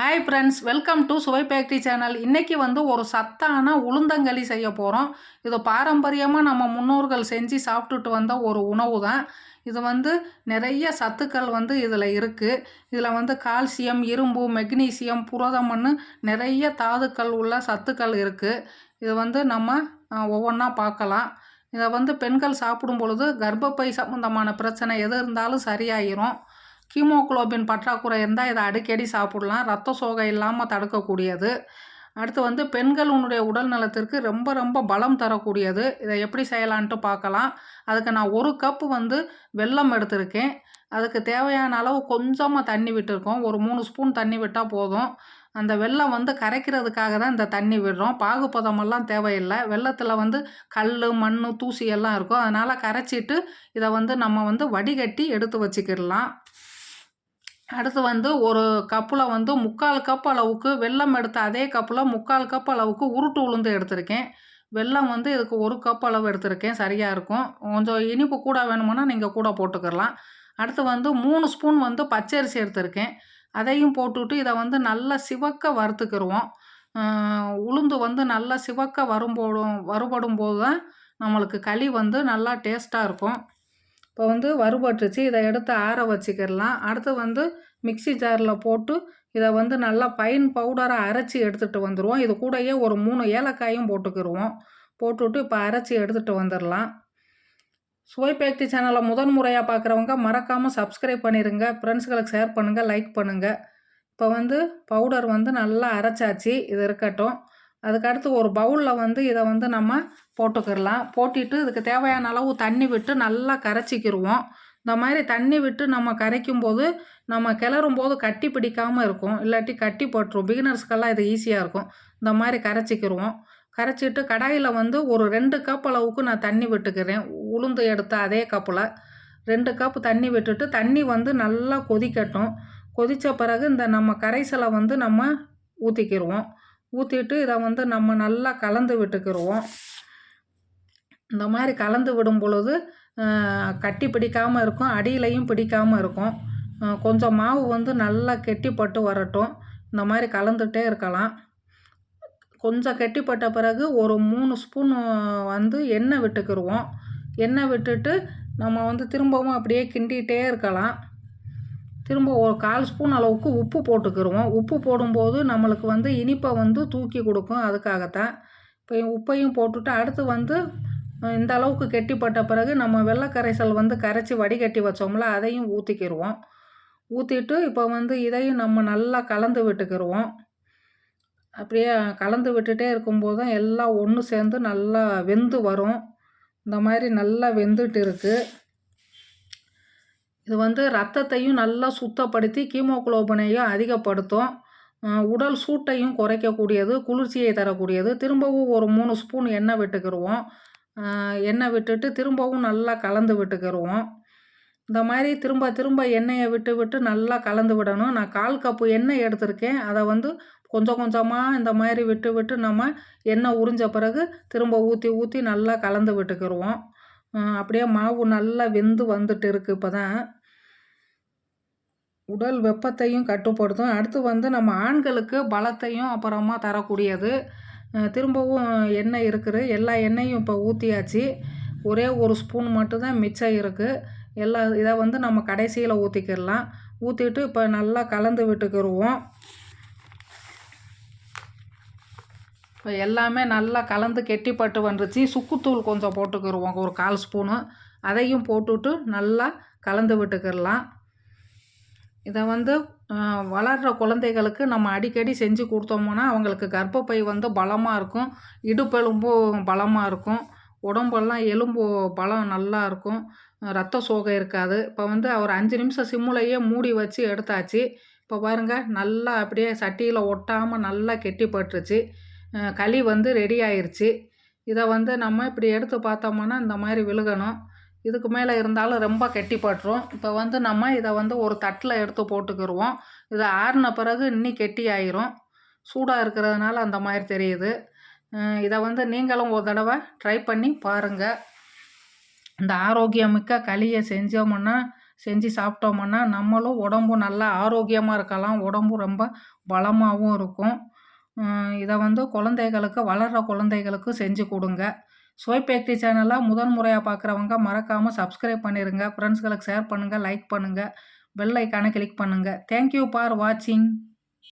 Hi friends welcome to Suvai bakery channel இன்றைக்கி வந்து ஒரு சத்தான உளுந்தங்களி செய்ய போகிறோம் இது பாரம்பரியமாக நம்ம முன்னோர்கள் செஞ்சு சாப்பிட்டுட்டு வந்த ஒரு உணவு தான் இது வந்து நிறைய சத்துக்கள் வந்து இதில் இருக்குது இதில் வந்து கால்சியம் இரும்பு மெக்னீசியம் புரதம்னு நிறைய தாதுக்கள் உள்ள சத்துக்கள் இருக்குது இது வந்து நம்ம ஒவ்வொன்றா பார்க்கலாம். இதை வந்து பெண்கள் சாப்பிடும் பொழுது கர்ப்பப்பை சம்மந்தமான பிரச்சனை எது இருந்தாலும் சரியாயிரும். ஹீமோகுளோபின் பற்றாக்குறை இருந்தால் இதை அடிக்கடி சாப்பிட்லாம். ரத்த சோகை இல்லாமல் தடுக்கக்கூடியது. அடுத்து வந்து பெண்களுடைய உடல் நலத்திற்கு ரொம்ப ரொம்ப பலம் தரக்கூடியது. இதை எப்படி செய்யலான்ட்டு பார்க்கலாம். அதுக்கு நான் ஒரு கப்பு வந்து வெல்லம் எடுத்திருக்கேன். அதுக்கு தேவையான அளவு கொஞ்சமாக தண்ணி விட்டுருக்கோம். ஒரு மூணு ஸ்பூன் தண்ணி விட்டால் போதும். அந்த வெள்ளம் வந்து கரைக்கிறதுக்காக தான் இந்த தண்ணி விடுறோம். பாகுபதமெல்லாம் தேவையில்லை. வெள்ளத்தில் வந்து கல் மண் தூசி எல்லாம் இருக்கும். அதனால் கரைச்சிட்டு இதை வந்து நம்ம வந்து வடிகட்டி எடுத்து வச்சுக்கிடலாம். அடுத்து வந்து ஒரு கப்பில் வந்து முக்கால் கப் அளவுக்கு வெல்லம் எடுத்த அதே கப்பில் முக்கால் கப் அளவுக்கு உருட்டு உளுந்து எடுத்திருக்கேன். வெல்லம் வந்து இதுக்கு ஒரு கப் அளவு எடுத்திருக்கேன். சரியாக இருக்கும். கொஞ்சம் இனிப்பு கூட வேணுமுன்னா நீங்கள் கூட போட்டுக்கலாம். அடுத்து வந்து மூணு ஸ்பூன் வந்து பச்சரிசி எடுத்திருக்கேன். அதையும் போட்டுவிட்டு இதை வந்து நல்லா சிவக்க வறுத்துக்கிடுவோம் உளுந்து வந்து நல்லா சிவக்க வரும்போதும் வறுபடும் போது தான் நம்மளுக்கு களி வந்து நல்லா டேஸ்ட்டாக இருக்கும். இப்போ வந்து வறுபட்டுருச்சு இதை எடுத்து ஆற வச்சுக்கிடலாம். அடுத்து வந்து மிக்சி ஜாரில் போட்டு இதை வந்து நல்லா பைன் பவுடராக அரைச்சி எடுத்துகிட்டு வந்துடுவோம் இது கூடயே ஒரு மூணு ஏலக்காயும் போட்டுக்கிடுவோம் போட்டுவிட்டு இப்போ அரைச்சி எடுத்துகிட்டு வந்துடலாம் சுவை பேக்டி சேனலை முதன் முறையாக பார்க்குறவங்க மறக்காமல் சப்ஸ்கிரைப் பண்ணிடுங்க ஃப்ரெண்ட்ஸுகளுக்கு ஷேர் பண்ணுங்கள் லைக் பண்ணுங்கள் இப்போ வந்து பவுடர் வந்து நல்லா அரைச்சாச்சு. இது இருக்கட்டும். அதுக்கடுத்து ஒரு பவுலில் வந்து இதை வந்து நம்ம போட்டுக்கிடலாம் போட்டிட்டு இதுக்கு தேவையான அளவு தண்ணி விட்டு நல்லா கரைச்சிக்கிடுவோம் இந்த மாதிரி தண்ணி விட்டு நம்ம கரைக்கும் போது நம்ம கிளறும் போது கட்டி பிடிக்காமல் இருக்கும். இல்லாட்டி கட்டி போட்டுரும். பிகினர்ஸ்க்கெல்லாம் இது ஈஸியாக இருக்கும். இந்த மாதிரி கரைச்சிக்கிடுவோம் கரைச்சிட்டு கடாயில் வந்து ஒரு ரெண்டு கப் அளவுக்கு நான் தண்ணி விட்டுக்கிறேன். உளுந்து எடுத்த அதே கப்பில் ரெண்டு கப் தண்ணி விட்டுட்டு தண்ணி வந்து நல்லா கொதிக்கட்டும். கொதித்த பிறகு இந்த நம்ம கரைசலை வந்து நம்ம ஊற்றிக்கிடுவோம் ஊற்றிட்டு இதை வந்து நம்ம நல்லா கலந்து விட்டுக்கிடுவோம் இந்த மாதிரி கலந்து விடும் பொழுது கட்டி பிடிக்காமல் இருக்கும் அடியிலையும் பிடிக்காமல் இருக்கும். கொஞ்சம் மாவு வந்து நல்லா கெட்டிப்பட்டு வரட்டும். இந்த மாதிரி கலந்துகிட்டே இருக்கலாம். கொஞ்சம் கெட்டிப்பட்ட பிறகு ஒரு மூணு ஸ்பூன் வந்து எண்ணெய் விட்டுக்கிடுவோம் எண்ணெய் விட்டுட்டு நம்ம வந்து திரும்பவும் அப்படியே கிண்டிகிட்டே இருக்கலாம். திரும்ப ஒரு கால் ஸ்பூன் அளவுக்கு உப்பு போட்டுக்கிடுவோம் உப்பு போடும்போது நம்மளுக்கு வந்து இனிப்பை வந்து தூக்கி கொடுக்கும். அதுக்காகத்தான். இப்போ உப்பையும் போட்டுட்டு அடுத்து வந்து இந்த அளவுக்கு கெட்டிப்பட்ட பிறகு நம்ம வெள்ளைக்கரைசல் வந்து கரைச்சி வடிகட்டி வச்சோம்ல அதையும் ஊற்றிக்கிடுவோம் ஊற்றிட்டு இப்போ வந்து இதையும் நம்ம நல்லா கலந்து விட்டுக்கிடுவோம் அப்படியே கலந்து விட்டுட்டே இருக்கும்போது தான் எல்லாம் ஒன்று சேர்ந்து நல்லா வெந்து வரும். இந்த மாதிரி நல்லா வெந்துட்டு இருக்குது இது வந்து ரத்தத்தையும் நல்லா சுத்தப்படுத்தி கீமோகுளோபனையும் அதிகப்படுத்தும். உடல் சூட்டையும் குறைக்கக்கூடியது குளிர்ச்சியை தரக்கூடியது. திரும்பவும் ஒரு மூணு ஸ்பூன் எண்ணெய் விட்டுக்கிடுவோம் எண்ணெய் விட்டுட்டு திரும்பவும் நல்லா கலந்து விட்டுக்கிடுவோம் இந்த மாதிரி திரும்ப திரும்ப எண்ணெயை விட்டு விட்டு நல்லா கலந்து விடணும். நான் கால் கப்பு எண்ணெய் எடுத்திருக்கேன். அதை வந்து கொஞ்சம் கொஞ்சமாக இந்த மாதிரி விட்டு விட்டு நம்ம எண்ணெய் உறிஞ்ச பிறகு திரும்ப ஊற்றி ஊற்றி நல்லா கலந்து விட்டுக்கிடுவோம் அப்படியே மாவு நல்லா வெந்து வந்துட்டு இருக்குது இப்போ தான் உடல் வெப்பத்தையும் கட்டுப்படுத்தும். அடுத்து வந்து நம்ம ஆண்களுக்கு பலத்தையும் அப்புறமா தரக்கூடியது. திரும்பவும் எண்ணெய் இருக்குது. எல்லா எண்ணெயும் இப்போ ஊற்றியாச்சு ஒரே ஒரு ஸ்பூன் மட்டும்தான் மிச்சம் இருக்குது எல்லா இதை வந்து நம்ம கடைசியில் ஊற்றிக்கிடலாம் ஊற்றிட்டு இப்போ நல்லா கலந்து விட்டுக்கிடுவோம் இப்போ எல்லாமே நல்லா கலந்து கெட்டிப்பட்டு வந்துருச்சு. சுக்குத்தூள் கொஞ்சம் போட்டுக்கிடுவோம் ஒரு கால் ஸ்பூனு. அதையும் போட்டுவிட்டு நல்லா கலந்து விட்டுக்கிடலாம். இதை வந்து வளர்கிற குழந்தைகளுக்கு நம்ம அடிக்கடி செஞ்சு கொடுத்தோம்னா அவங்களுக்கு கர்ப்பப்பை வந்து பலமாக இருக்கும். இடுப்பெலும்பும் பலமாக இருக்கும். உடம்பெல்லாம் எலும்பு பலம் நல்லா இருக்கும். ரத்த சோகை இருக்காது. இப்போ வந்து ஒரு அஞ்சு நிமிஷம் சிம்முலையே மூடி வச்சு எடுத்தாச்சு. இப்போ பாருங்கள் நல்லா அப்படியே சட்டியில் ஒட்டாமல் நல்லா கெட்டிப்பட்டுருச்சு களி வந்து ரெடி ஆயிடுச்சு இதை வந்து நம்ம இப்படி எடுத்து பார்த்தோம்னா இந்த மாதிரி விழுகணும். இதுக்கு மேலே இருந்தாலும் ரொம்ப கெட்டிப்பட்டுரும் இப்போ வந்து நம்ம இதை வந்து ஒரு தட்டில் எடுத்து போட்டுக்கிடுவோம் இதை ஆறின பிறகு இன்னி கெட்டி ஆயிரும். சூடாக இருக்கிறதுனால அந்த மாதிரி தெரியுது. இதை வந்து நீங்களும் ஒரு தடவை ட்ரை பண்ணி பாருங்கள் இந்த ஆரோக்கியமிக்க களியை செஞ்சோம்னா செஞ்சு சாப்பிட்டோம்னா நம்மளும் உடம்பு நல்லா ஆரோக்கியமாக இருக்கலாம். உடம்பு ரொம்ப பலமாகவும் இருக்கும். இதை வந்து குழந்தைகளுக்கு வளர்கிற குழந்தைகளுக்கு செஞ்சு கொடுங்க. சுவை பேக்ட்ரி சேனலாக முதன் முறையாக பார்க்குறவங்க மறக்காமல் சப்ஸ்கிரைப் பண்ணிடுங்க ஃப்ரெண்ட்ஸ்களுக்கு ஷேர் பண்ணுங்கள் லைக் பண்ணுங்கள் பெல் ஐக்கானை கிளிக் பண்ணுங்கள் தேங்க்யூ ஃபார் வாட்சிங்